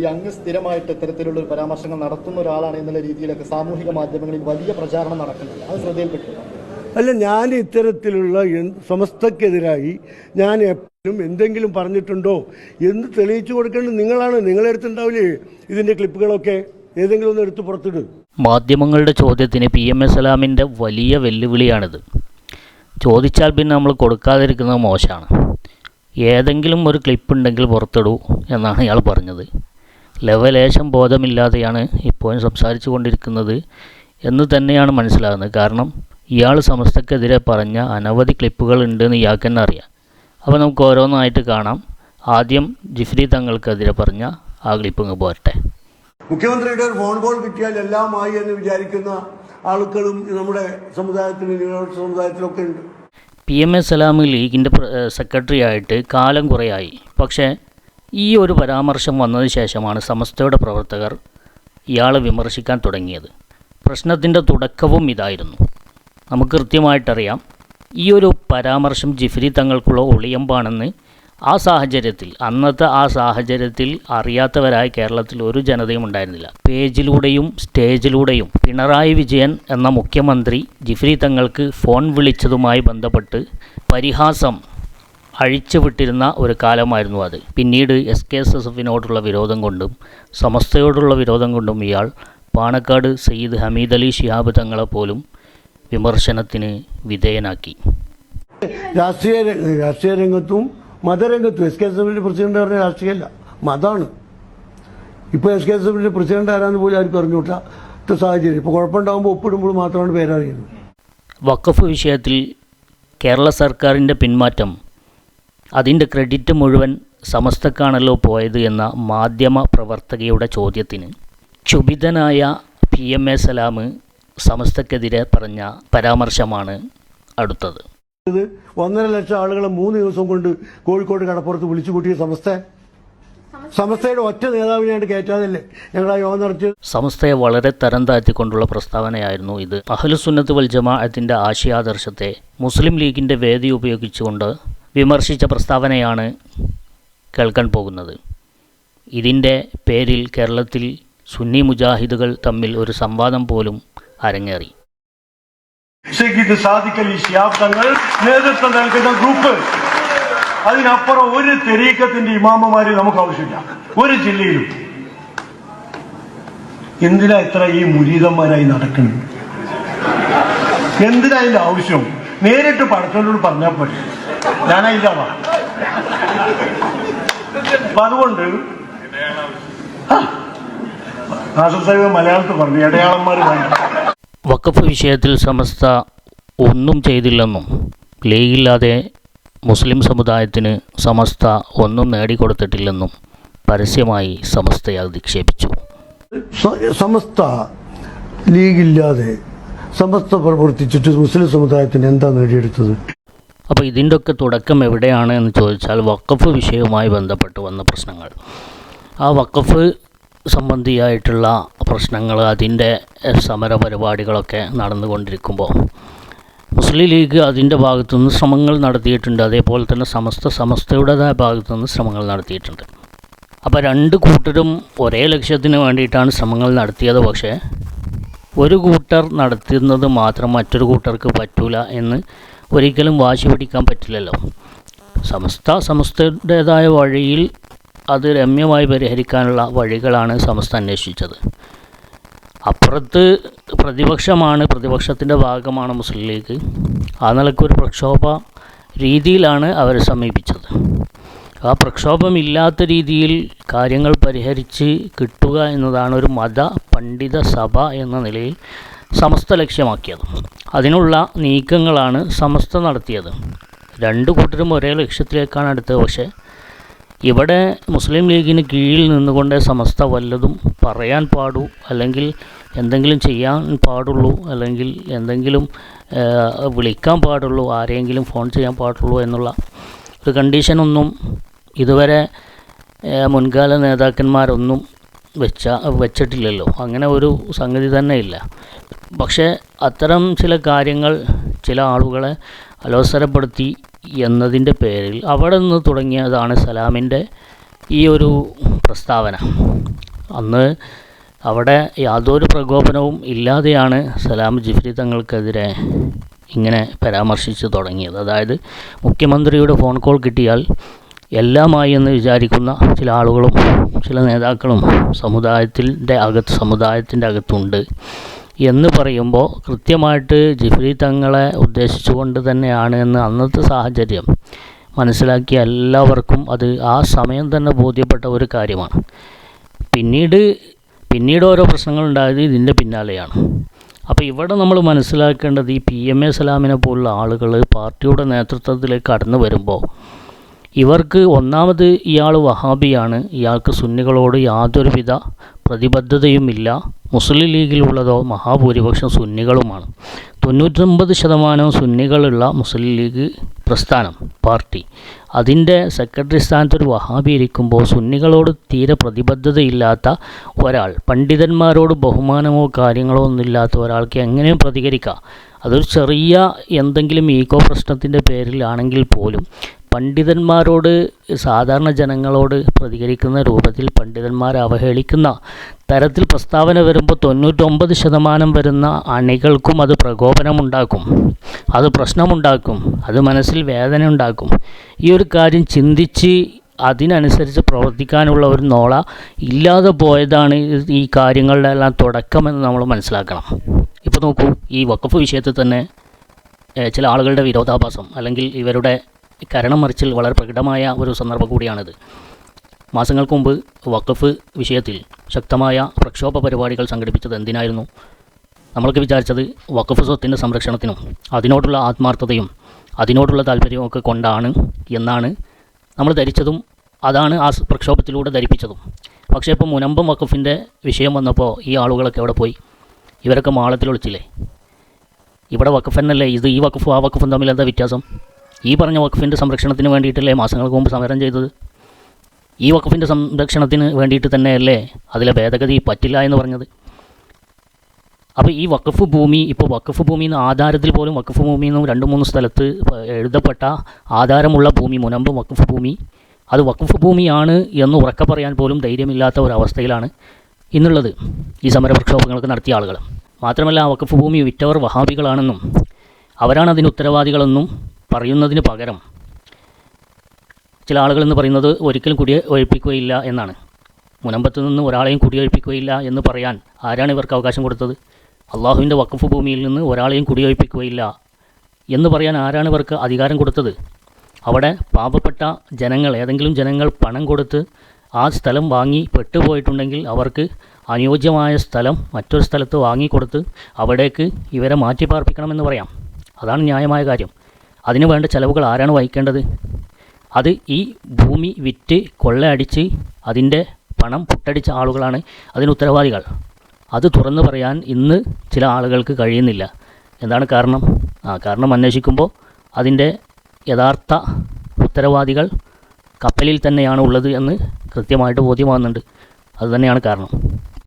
ഈ അങ്ങ് സ്ഥിരമായിട്ട് ഇത്തരത്തിലുള്ള ഒരു പരാമർശങ്ങൾ നടത്തുന്ന ഒരാളാണ് എന്നുള്ള രീതിയിലൊക്കെ സാമൂഹിക മാധ്യമങ്ങളിൽ വലിയ പ്രചാരണം നടക്കുന്നുണ്ട്. അത് ശ്രദ്ധയിൽപ്പെട്ടു അല്ല ഞാൻ ഇത്തരത്തിലുള്ള സമസ്തക്കെതിരായി ഞാൻ എപ്പോഴും എന്തെങ്കിലും പറഞ്ഞിട്ടുണ്ടോ? എന്ന് തെളിയിച്ചു കൊടുക്കേണ്ടത് നിങ്ങളാണ്? നിങ്ങളെടുത്തുണ്ടാവില്ലേ ഇതിന്റെ ക്ലിപ്പുകളൊക്കെ? ഏതെങ്കിലും ഒന്ന് എടുത്ത് പുറത്തിട്. മാധ്യമങ്ങളുടെ ചോദ്യത്തിന് പി എം എസ് സലാമിന്റെ വലിയ വെല്ലുവിളിയാണിത്. ചോദിച്ചാൽ പിന്നെ നമ്മൾ കൊടുക്കാതിരിക്കുന്നത് മോശമാണ്. ഏതെങ്കിലും ഒരു ക്ലിപ്പ് ഉണ്ടെങ്കിൽ പുറത്തിടൂ എന്നാണ് ഇയാൾ പറഞ്ഞത്. ലവലേശം ബോധമില്ലാതെയാണ് ഇപ്പോഴും സംസാരിച്ചു കൊണ്ടിരിക്കുന്നത് എന്ന് തന്നെയാണ് മനസ്സിലാകുന്നത്. കാരണം ഇയാൾ സമസ്തക്കെതിരെ പറഞ്ഞ അനവധി ക്ലിപ്പുകൾ ഉണ്ടെന്ന് ഇയാൾക്ക് തന്നെ അറിയാം. അപ്പോൾ നമുക്ക് ഓരോന്നായിട്ട് കാണാം. ആദ്യം ജിഫ്രി തങ്ങൾക്കെതിരെ പറഞ്ഞ ആ ക്ലിപ്പ് ഇങ്ങ് പോരട്ടെ. മുഖ്യമന്ത്രിയുടെ ഒരു ഫോൺ കോൾ കിട്ടിയാൽ എല്ലാമായി എന്ന് വിചാരിക്കുന്ന ആളുകളും നമ്മുടെ സമുദായത്തിൽ ന്യൂനപക്ഷ സമുദായത്തിലൊക്കെ ഉണ്ട്. പി എം എസ് സലാമി ലീഗിന്റെ സെക്രട്ടറി ആയിട്ട് കാലം കുറയായി. പക്ഷേ ഈ ഒരു പരാമർശം വന്നതിന് ശേഷമാണ് സമസ്തയുടെ പ്രവർത്തകർ ഇയാളെ വിമർശിക്കാൻ തുടങ്ങിയത്. പ്രശ്നത്തിന്റെ തുടക്കവും ഇതായിരുന്നു. നമുക്ക് കൃത്യമായിട്ടറിയാം ഈ ഒരു പരാമർശം ജിഫ്രി തങ്ങൾക്കുള്ള ഒളിയമ്പാണെന്ന് ആ സാഹചര്യത്തിൽ അന്നത്തെ ആ സാഹചര്യത്തിൽ അറിയാത്തവരായ കേരളത്തിൽ ഒരു ജനതയും ഉണ്ടായിരുന്നില്ല. പേജിലൂടെയും സ്റ്റേജിലൂടെയും പിണറായി വിജയൻ എന്ന മുഖ്യമന്ത്രി ജിഫ്രി തങ്ങൾക്ക് ഫോൺ വിളിച്ചതുമായി ബന്ധപ്പെട്ട് പരിഹാസം അഴിച്ചുവിട്ടിരുന്ന ഒരു കാലമായിരുന്നു അത്. പിന്നീട് എസ് കെ എസ് എസ് എഫിനോടുള്ള വിരോധം കൊണ്ടും സമസ്തയോടുള്ള വിരോധം കൊണ്ടും ഇയാൾ പാണക്കാട് സയ്യിദ് ഹമീദ് അലി ഷിഹാബ് തങ്ങളെ പോലും വിമർശനത്തിന് വിധേയനാക്കി. രാഷ്ട്രീയ രാഷ്ട്രീയ രംഗത്തും മതരംഗത്തും എസ് കെ എസ് എഫിന്റെ പ്രസിഡന്റ് പറഞ്ഞ രാഷ്ട്രീയമല്ല. മതമാണ് ഇപ്പോൾ എസ് കെ എസ് എഫിന്റെ പ്രസിഡന്റ് ആരാന്ന് പോലും ആർക്കും അറിഞ്ഞുകൂട്ടാത്ത സാഹചര്യം. ഇപ്പോൾ കുഴപ്പമുണ്ടാകുമ്പോൾ ഒപ്പിടുമ്പോൾ മാത്രമാണ് പേരറിയുന്നത്. വഖഫ് വിഷയത്തിൽ കേരള സർക്കാരിന്റെ പിന്മാറ്റം അതിന്റെ ക്രെഡിറ്റ് മുഴുവൻ സമസ്തക്കാണല്ലോ പോയത് എന്ന മാധ്യമ പ്രവർത്തകയുടെ ചോദ്യത്തിന് ക്ഷുഭിതനായ പി എം എ സലാം സമസ്തക്കെതിരെ പറഞ്ഞ പരാമർശമാണ് അടുത്തത്. ഇത് ഒന്നര ലക്ഷം ആളുകളെ മൂന്ന് ദിവസം കൊണ്ട് കോഴിക്കോട് കടപ്പുറത്ത് വിളിച്ചു കൂട്ടിയ സമസ്ത. സമസ്തയുടെ ഒറ്റ നേതാവിനായിട്ട് കയറ്റാതല്ലേ ഞങ്ങൾ ആ യോഗം നടത്തി സമസ്തയെ വളരെ തരം താഴ്ത്തിക്കൊണ്ടുള്ള പ്രസ്താവനയായിരുന്നു ഇത്. അഹലുസുന്നത്ത് വൽ ജമാഅത്തിന്റെ ആശയാദർശത്തെ മുസ്ലിം ലീഗിന്റെ വേദി ഉപയോഗിച്ചുകൊണ്ട് വിമർശിച്ച പ്രസ്താവനയാണ് കേൾക്കാൻ പോകുന്നത്. ഇതിന്റെ പേരിൽ കേരളത്തിൽ സുന്നി മുജാഹിദുകൾ തമ്മിൽ ഒരു സംവാദം പോലും അരങ്ങേറി. ഷെയ്ഖ് ഇത് സാധിക്കൽ ഈ തങ്ങൾ നേതൃത്വം നൽകുന്ന ഗ്രൂപ്പ്. അതിനപ്പുറം ഒരു തെരീക്കത്തിന്റെ ഇമാമമാര് നമുക്ക് ആവശ്യമില്ല ഒരു ജില്ലയിലും. എന്തിനാ ഇത്ര ഈ മുരീതന്മാരായി നടക്കുന്നത് എന്തിനാ അതിന്റെ ആവശ്യം? നേരിട്ട് പടച്ചോനോട് പറഞ്ഞാൽ പറ്റും ഞാനതില്ല അപ്പൊ അതുകൊണ്ട് നാസർ സാഹിബ് മലയാളത്തിൽ പറഞ്ഞു ഇടയാളന്മാർ വേണ്ട വഖഫ് വിഷയത്തിൽ സമസ്ത ഒന്നും ചെയ്തില്ലെന്നും ലീഗില്ലാതെ മുസ്ലിം സമുദായത്തിന് സമസ്ത ഒന്നും നേടിക്കൊടുത്തിട്ടില്ലെന്നും പരസ്യമായി സമസ്തയെ അധിക്ഷേപിച്ചു സമസ്ത ലീഗില്ലാതെ സമസ്ത പ്രവർത്തിച്ചിട്ട് മുസ്ലിം സമുദായത്തിന് എന്താ നേടിയെടുത്തത്? അപ്പോൾ ഇതിന്റെ ഒക്കെ തുടക്കം എവിടെയാണ് എന്ന് ചോദിച്ചാൽ വഖഫ് വിഷയവുമായി ബന്ധപ്പെട്ട് വന്ന പ്രശ്നങ്ങൾ. ആ വഖഫ് സംബന്ധിയായിട്ടുള്ള പ്രശ്നങ്ങൾ അതിന്റെ സമര പരിപാടികളൊക്കെ നടന്നുകൊണ്ടിരിക്കുമ്പോൾ. മുസ്ലിം ലീഗ് അതിന്റെ ഭാഗത്തുനിന്ന് ശ്രമങ്ങൾ നടത്തിയിട്ടുണ്ട്. അതേപോലെ തന്നെ സമസ്ത സമസ്തയുടേതായ ഭാഗത്തുനിന്ന് ശ്രമങ്ങൾ നടത്തിയിട്ടുണ്ട്. അപ്പോൾ രണ്ട് കൂട്ടരും ഒരേ ലക്ഷ്യത്തിന് വേണ്ടിയിട്ടാണ് ശ്രമങ്ങൾ നടത്തിയത്. പക്ഷേ ഒരു കൂട്ടർ നടത്തുന്നത് മാത്രം മറ്റൊരു കൂട്ടർക്ക് പറ്റൂല എന്ന് ഒരിക്കലും വാശി പിടിക്കാൻ പറ്റില്ലല്ലോ. സമസ്ത സമസ്തയുടേതായ വഴിയിൽ അത് രമ്യമായി പരിഹരിക്കാനുള്ള വഴികളാണ് സമസ്ത അന്വേഷിച്ചത്. അപ്പുറത്ത് പ്രതിപക്ഷമാണ് പ്രതിപക്ഷത്തിന്റെ ഭാഗമാണ് മുസ്ലിം ലീഗ്. ആ നിലയ്ക്കൊരു പ്രക്ഷോഭ രീതിയിലാണ് അവരെ സമീപിച്ചത്. ആ പ്രക്ഷോഭമില്ലാത്ത രീതിയിൽ കാര്യങ്ങൾ പരിഹരിച്ച് കിട്ടുക എന്നതാണ് ഒരു മത പണ്ഡിത സഭ എന്ന നിലയിൽ സമസ്ത ലക്ഷ്യമാക്കിയത്. അതിനുള്ള നീക്കങ്ങളാണ് സമസ്ത നടത്തിയത്. രണ്ട് കൂട്ടരും ഒരേ ലക്ഷ്യത്തിലേക്കാണ് അടുത്തത് പക്ഷേ ഇവിടെ മുസ്ലിം ലീഗിന് കീഴിൽ നിന്നുകൊണ്ട് സമസ്ത വല്ലതും പറയാൻ പാടൂ അല്ലെങ്കിൽ എന്തെങ്കിലും ചെയ്യാൻ പാടുള്ളൂ അല്ലെങ്കിൽ എന്തെങ്കിലും വിളിക്കാൻ പാടുള്ളൂ ആരെങ്കിലും ഫോൺ ചെയ്യാൻ പാടുള്ളൂ എന്നുള്ള ഒരു കണ്ടീഷനൊന്നും ഇതുവരെ മുൻകാല നേതാക്കന്മാരൊന്നും വെച്ച വെച്ചിട്ടില്ലല്ലോ. അങ്ങനെ ഒരു സംഗതി തന്നെ ഇല്ല പക്ഷേ അത്തരം ചില കാര്യങ്ങൾ ചില ആളുകളെ അലോസരപ്പെടുത്തി എന്നതിന്റെ പേരിൽ അവിടെ നിന്ന് തുടങ്ങിയതാണ് സലാമിന്റെ ഈ ഒരു പ്രസ്താവന. അന്ന് അവിടെ യാതൊരു പ്രകോപനവും ഇല്ലാതെയാണ് സലാം ജിഫ്രി തങ്ങൾക്കെതിരെ ഇങ്ങനെ പരാമർശിച്ച് തുടങ്ങിയത്. അതായത് മുഖ്യമന്ത്രിയുടെ ഫോൺ കോൾ കിട്ടിയാൽ എല്ലാമായി എന്ന് വിചാരിക്കുന്ന ചില ആളുകളും ചില നേതാക്കളും സമുദായത്തിന്റെ അകത്ത് സമുദായത്തിന്റെ അകത്തുണ്ട്. എന്ന് പറയുമ്പോൾ കൃത്യമായിട്ട് ജിഫ്രി തങ്ങളെ ഉദ്ദേശിച്ചുകൊണ്ട് തന്നെയാണ് എന്ന് അന്നത്തെ സാഹചര്യം. മനസ്സിലാക്കിയ എല്ലാവർക്കും അത് ആ സമയം തന്നെ ബോധ്യപ്പെട്ട ഒരു കാര്യമാണ്. പിന്നീട് പിന്നീട് ഓരോ പ്രശ്നങ്ങൾ ഉണ്ടായത് ഇതിന്റെ പിന്നാലെയാണ്. അപ്പോൾ ഇവിടെ നമ്മൾ മനസ്സിലാക്കേണ്ടത് ഈ പി എം എ സലാമിനെ പോലുള്ള ആളുകൾ പാർട്ടിയുടെ നേതൃത്വത്തിലേക്ക് കടന്നു വരുമ്പോൾ ഇവർക്ക് ഒന്നാമത് ഇയാൾ വഹാബിയാണ്. ഇയാൾക്ക് സുന്നികളോട് യാതൊരുവിധ പ്രതിബദ്ധതയുമില്ല. മുസ്ലിം ലീഗിലുള്ളതോ മഹാഭൂരിപക്ഷം സുന്നികളുമാണ്. തൊണ്ണൂറ്റൊമ്പത് ശതമാനം സുന്നികളുള്ള മുസ്ലിം ലീഗ് പ്രസ്ഥാനം പാർട്ടി. അതിന്റെ സെക്രട്ടറി സ്ഥാനത്ത് ഒരു വഹാബി ഇരിക്കുമ്പോൾ സുന്നികളോട് തീരെ പ്രതിബദ്ധതയില്ലാത്ത ഒരാൾ പണ്ഡിതന്മാരോട് ബഹുമാനമോ കാര്യങ്ങളോ ഒന്നുമില്ലാത്ത ഒരാൾക്ക് എങ്ങനെയും പ്രതികരിക്കാം. അതൊരു ചെറിയ എന്തെങ്കിലും ഈക്കോ പ്രശ്നത്തിന്റെ പേരിലാണെങ്കിൽ പോലും പണ്ഡിതന്മാരോട് സാധാരണ ജനങ്ങളോട് പ്രതികരിക്കുന്ന രൂപത്തിൽ പണ്ഡിതന്മാരെ അവഹേളിക്കുന്ന തരത്തിൽ പ്രസ്താവന വരുമ്പോൾ തൊണ്ണൂറ്റൊമ്പത് ശതമാനം വരുന്ന അണികൾക്കും അത് പ്രകോപനമുണ്ടാക്കും. അത് പ്രശ്നമുണ്ടാക്കും. അത് മനസ്സിൽ വേദന ഉണ്ടാക്കും. ഈ ഒരു കാര്യം ചിന്തിച്ച് അതിനനുസരിച്ച് പ്രവർത്തിക്കാനുള്ള ഒരു നോള ഇല്ലാതെ പോയതാണ് ഈ കാര്യങ്ങളുടെ എല്ലാം തുടക്കമെന്ന് നമ്മൾ മനസ്സിലാക്കണം. ഇപ്പോൾ നോക്കൂ ഈ വഖഫ് വിഷയത്തിൽ തന്നെ ചില ആളുകളുടെ വിരോധാഭാസം അല്ലെങ്കിൽ ഇവരുടെ കരണം മറിച്ചിൽ വളരെ പ്രകടമായ ഒരു സന്ദർഭം കൂടിയാണിത്. മാസങ്ങൾക്ക് മുമ്പ് വഖഫ് വിഷയത്തിൽ ശക്തമായ പ്രക്ഷോഭ പരിപാടികൾ സംഘടിപ്പിച്ചത് എന്തിനായിരുന്നു? നമ്മൾക്ക് വിചാരിച്ചത് വഖഫ് സ്വത്തിന്റെ സംരക്ഷണത്തിനും അതിനോടുള്ള ആത്മാർത്ഥതയും അതിനോടുള്ള താല്പര്യവും ഒക്കെ കൊണ്ടാണ് എന്നാണ് നമ്മൾ ധരിച്ചതും അതാണ് ആ പ്രക്ഷോഭത്തിലൂടെ ധരിപ്പിച്ചതും. പക്ഷേ ഇപ്പോൾ മുനമ്പം വഖഫിന്റെ വിഷയം വന്നപ്പോൾ ഈ ആളുകളൊക്കെ എവിടെ പോയി. ഇവരൊക്കെ മാളത്തിൽ ഒളിച്ചില്ലേ? ഇവിടെ വഖഫ് എന്നല്ലേ ഇത് ഈ വഖഫും ആ വഖഫും തമ്മിൽ എന്താ വ്യത്യാസം? ഈ പറഞ്ഞ വഖഫിന്റെ സംരക്ഷണത്തിന് വേണ്ടിയിട്ടല്ലേ മാസങ്ങൾക്ക് മുമ്പ് സമരം ചെയ്തത്? ഈ വഖഫിന്റെ സംരക്ഷണത്തിന് വേണ്ടിയിട്ട് തന്നെയല്ലേ അതിലെ ഭേദഗതി പറ്റില്ല എന്ന് പറഞ്ഞത്? അപ്പോൾ ഈ വഖഫ് ഭൂമി ഇപ്പോൾ വഖഫ് ഭൂമി എന്ന ആധാരത്തിൽ പോലും വഖഫ് ഭൂമി എന്നും രണ്ട് മൂന്ന് സ്ഥലത്ത് എഴുതപ്പെട്ട ആധാരമുള്ള ഭൂമി മുനമ്പ് വഖഫ് ഭൂമി അത് വഖഫ് ഭൂമിയാണ് എന്ന് ഉറക്കെ പറയാൻ പോലും ധൈര്യമില്ലാത്ത ഒരവസ്ഥയിലാണ് ഇന്നുള്ളത് ഈ സമര പ്രക്ഷോഭങ്ങൾക്ക് നടത്തിയ ആളുകൾ. മാത്രമല്ല വഖഫ് ഭൂമി വിറ്റവർ വഹാബികളാണെന്നും അവരാണ് അതിന് ഉത്തരവാദികളെന്നും പറയുന്നതിന് പകരം ചില ആളുകൾ എന്ന് പറയുന്നത് ഒരിക്കലും കുടിയെ ഒഴിപ്പിക്കുകയില്ല എന്നാണ്. മുനമ്പത്ത് നിന്ന് ഒരാളെയും കുടിയൊഴിപ്പിക്കുകയില്ല എന്ന് പറയാൻ ആരാണ് ഇവർക്ക് അവകാശം കൊടുത്തത്? അള്ളാഹുവിന്റെ വക്കഫ് ഭൂമിയിൽ നിന്ന് ഒരാളെയും കുടിയൊഴിപ്പിക്കുകയില്ല എന്ന് പറയാൻ ആരാണ് ഇവർക്ക് അധികാരം കൊടുത്തത്? അവിടെ പാപപ്പെട്ട ജനങ്ങൾ ഏതെങ്കിലും ജനങ്ങൾ പണം കൊടുത്ത് ആ സ്ഥലം വാങ്ങി പെട്ടുപോയിട്ടുണ്ടെങ്കിൽ അവർക്ക് അനുയോജ്യമായ സ്ഥലം മറ്റൊരു സ്ഥലത്ത് വാങ്ങിക്കൊടുത്ത് അവിടേക്ക് ഇവരെ മാറ്റി പാർപ്പിക്കണമെന്ന് പറയാം. അതാണ് ന്യായമായ കാര്യം. അതിന് വേണ്ട ചിലവുകൾ ആരാണ് വഹിക്കേണ്ടത്? അത് ഈ ഭൂമി വിറ്റ് കൊള്ളയടിച്ച് അതിന്റെ പണം പുട്ടടിച്ച ആളുകളാണ് അതിന് ഉത്തരവാദികൾ. അത് തുറന്നു പറയാൻ ഇന്ന് ചില ആളുകൾക്ക് കഴിയുന്നില്ല. എന്താണ് കാരണം? ആ കാരണം അന്വേഷിക്കുമ്പോൾ അതിന്റെ യഥാർത്ഥ ഉത്തരവാദികൾ കപ്പലിൽ തന്നെയാണ് ഉള്ളത് എന്ന് കൃത്യമായിട്ട് ബോധ്യമാകുന്നുണ്ട്. അതുതന്നെയാണ് കാരണം.